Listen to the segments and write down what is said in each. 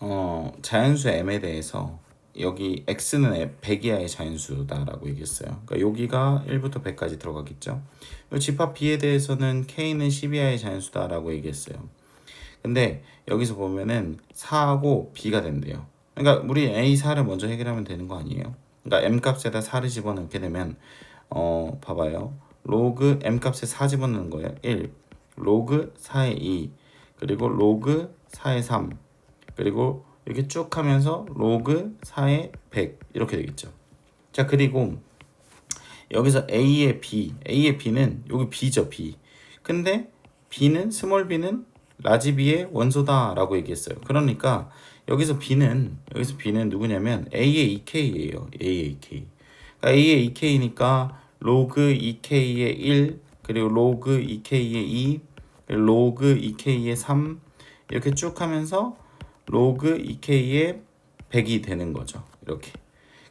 어, 자연수 m에 대해서 여기 x는 100 이하의 자연수다라고 얘기했어요. 그러니까 여기가 1부터 100까지 들어가겠죠. 이 집합 b에 대해서는 k는 10 이하의 자연수다라고 얘기했어요. 근데 여기서 보면은 4하고 b가 된대요. 그러니까 우리 a 4를 먼저 해결하면 되는 거 아니에요? 그러니까 m 값에다 4를 집어넣게 되면 어 봐봐요. 로그 m 값에 4 집어넣는 거예요. 1 로그 4의 2 그리고 로그 4의 3 그리고 이렇게 쭉 하면서 로그 4의 100 이렇게 되겠죠. 자 그리고 여기서 A의 B, A의 B는 여기 B죠 B. 근데 B는 스몰 B는 라지 B의 원소다라고 얘기했어요. 그러니까 여기서 B는 여기서 B는 누구냐면 A의 2K예요. A의 2K. 그러니까 A의 2K니까 로그 2K의 1 그리고 로그 2K의 2 그리고 로그 2K의 3 이렇게 쭉 하면서 로그 2K의 100이 되는 거죠. 이렇게.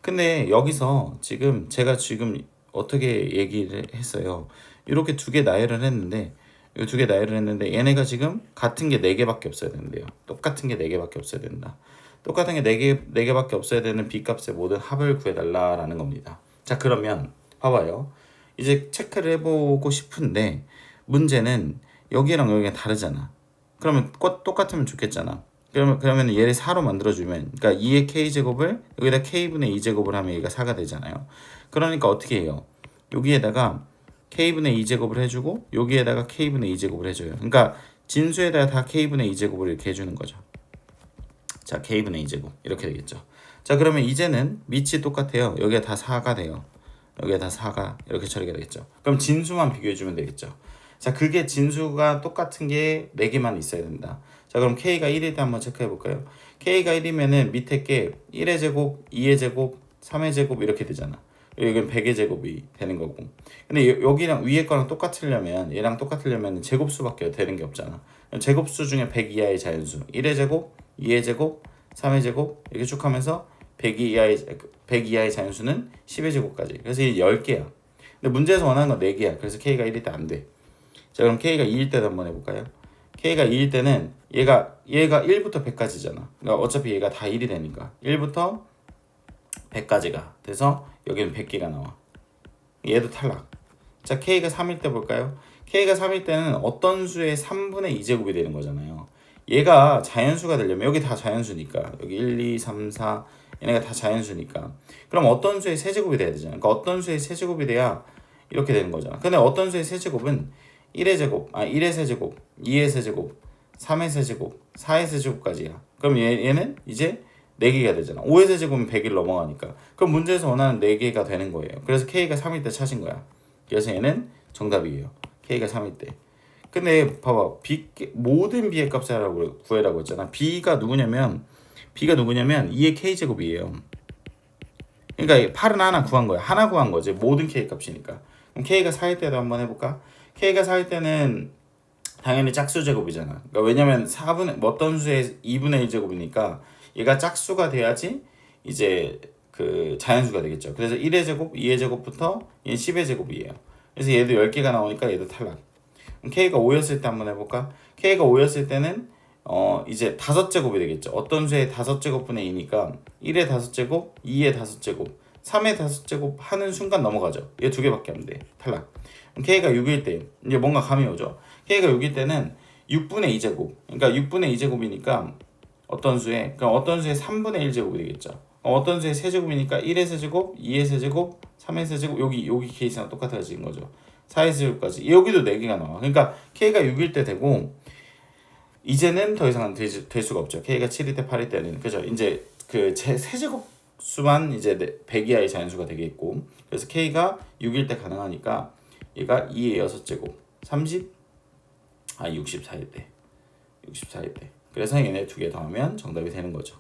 근데 여기서 지금 제가 지금 어떻게 얘기를 했어요. 이렇게 두 개 나열을 했는데 이 두 개 나열을 했는데 얘네가 지금 같은 게네 개밖에 없어야 되는데요. 똑같은 게네 개밖에 없어야 된다. 똑같은 게네개네 개밖에 없어야 되는 b 값의 모든 합을 구해달라라는 겁니다. 자 그러면 봐봐요. 이제 체크를 해보고 싶은데 문제는 여기랑 여기가 다르잖아. 그러면 꼭 똑같으면 좋겠잖아. 그러면 그러면 얘를 4로 만들어 주면 그러니까 2의 k 제곱을 여기다 k분의 2 제곱을 하면 얘가 4가 되잖아요. 그러니까 어떻게 해요? 여기에다가 k분의 2 제곱을 해 주고 여기에다가 k분의 2 제곱을 해 줘요. 그러니까 진수에다가 다 k분의 2 제곱을 이렇게 해 주는 거죠. 자 k분의 2 제곱 이렇게 되겠죠. 자 그러면 이제는 밑이 똑같아요. 여기가 다 4가 돼요. 여기가 다 4가 이렇게 처리가 되겠죠. 그럼 진수만 비교해 주면 되겠죠. 자 그게 진수가 똑같은 게 4개만 있어야 된다. 자 그럼 k가 1일 때 한번 체크해 볼까요? k가 1이면은 밑에 게 1의 제곱, 2의 제곱, 3의 제곱 이렇게 되잖아. 여기는 100의 제곱이 되는 거고. 근데 여- 여기랑 위에 거랑 똑같으려면 얘랑 똑같으려면 제곱수밖에 되는 게 없잖아. 제곱수 중에 100 이하의 자연수. 1의 제곱, 2의 제곱, 3의 제곱 이렇게 쭉 하면서 100 이하의 100 이하의 자연수는 10의 제곱까지. 그래서 이 10개야. 근데 문제에서 원하는 건 4개야. 그래서 k가 1일 때 안 돼. 자, 그럼 k가 2일 때도 한번 해 볼까요? K가 2일 때는 얘가 얘가 1부터 100까지잖아. 그러니까 어차피 얘가 다 1이 되니까 1부터 100까지가 돼서 여기는 100개가 나와. 얘도 탈락. 자, k가 3일 때 볼까요? k가 3일 때는 어떤 수의 3분의 2제곱이 되는 거잖아요. 얘가 자연수가 되려면 여기 다 자연수니까 여기 1, 2, 3, 4 얘네가 다 자연수니까 그럼 어떤 수의 세제곱이 돼야 되잖아. 그러니까 어떤 수의 세제곱이 돼야 이렇게 되는 거잖아. 근데 어떤 수의 세제곱은 1의 제곱, 아 1의 세제곱, 2의 세제곱, 3의 세제곱, 4의 세제곱까지야. 그럼 얘, 얘는 이제 4개가 되잖아. 5의 세제곱은 100일 넘어가니까. 그럼 문제에서 원하는 4개가 되는 거예요. 그래서 K가 3일 때 찾은 거야. 그래서 얘는 정답이에요. K가 3일 때. 근데 봐봐. B, 모든 B의 값을 구해라고 했잖아. B가 누구냐면 B가 누구냐면 2의 K제곱이에요. 그러니까 8은 하나 구한 거야. 하나 구한 거지. 모든 K 값이니까. 그럼 K가 4일 때도 한번 해볼까? K가 4일 때는 당연히 짝수 제곱이잖아. 그러니까 왜냐면 4분의 뭐 어떤 수의 2분의 1 제곱이니까 얘가 짝수가 돼야지 이제 그 자연수가 되겠죠. 그래서 1의 제곱, 2의 제곱부터 얘 10의 제곱이에요. 그래서 얘도 10개가 나오니까 얘도 탈락. K가 5였을 때 한번 해볼까? K가 5였을 때는 어 이제 다섯 제곱이 되겠죠. 어떤 수의 다섯 제곱분의 2니까 1의 다섯 제곱, 2의 다섯 제곱, 3의 다섯 제곱 하는 순간 넘어가죠. 얘 두 개밖에 안 돼. 탈락. K가 6일 때 이제 뭔가 감이 오죠. K가 6일 때는 6분의 2제곱. 그러니까 6분의 2제곱이니까 어떤 수의 그럼 어떤 수의 3분의 1제곱이 되겠죠. 어, 어떤 수의 세제곱이니까 1의 세제곱, 2의 세제곱, 3의 세제곱 여기 여기 케이스랑 똑같아지는 거죠. 4의 세제곱까지 여기도 4개가 나와. 그러니까 K가 6일 때 되고 이제는 더 이상은 될 수가 없죠. K가 7일 때 8일 때는 그죠. 이제 그 제 세제곱 수만 이제 100 이하의 자연수가 되겠고 그래서 K가 6일 때 가능하니까 얘가 2의 6제곱 30 아 64일 때 64일 때 그래서 얘네 두 개 더하면 정답이 되는 거죠.